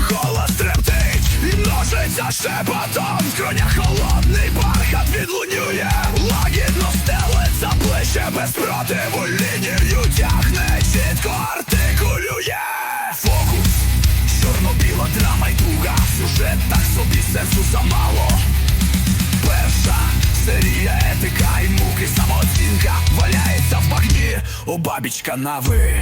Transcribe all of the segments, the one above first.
голос тремтить і множиться шепотом. В скронях холодний бархат відлунює. Лагідно стелиться плече без спротиву лінію тягне, чітко артикулює. Фокус, чорно-біла драма й туга. Сюжет так собі сенсу замало. Перша серія етика і муки Самооцінка валяється в багні. У бабіч канави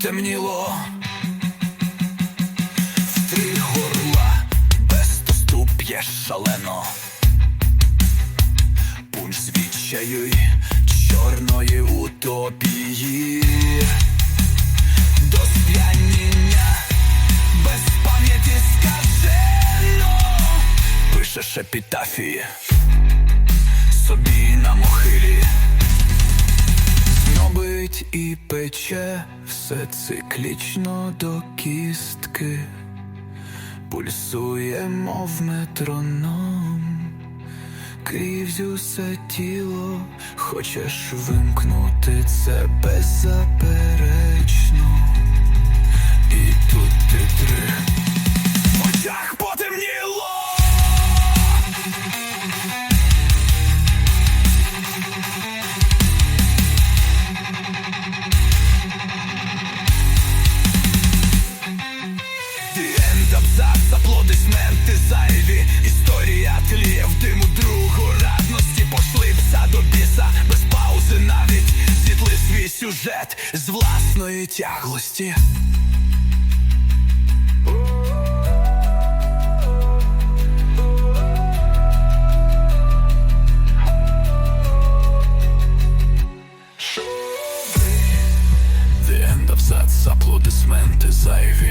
В три горла без доступ є шалено. Пунш звідчаю й чорної утопії. До сп'яніння без пам'яті скажено. Пишеш епітафії собі на Снобить і пече. Все циклічно до кістки. Пульсує, мов метроном. Крізь усе тіло Хочеш вимкнути це беззаперечно власної тяглості end абзац, аплодисменти зайві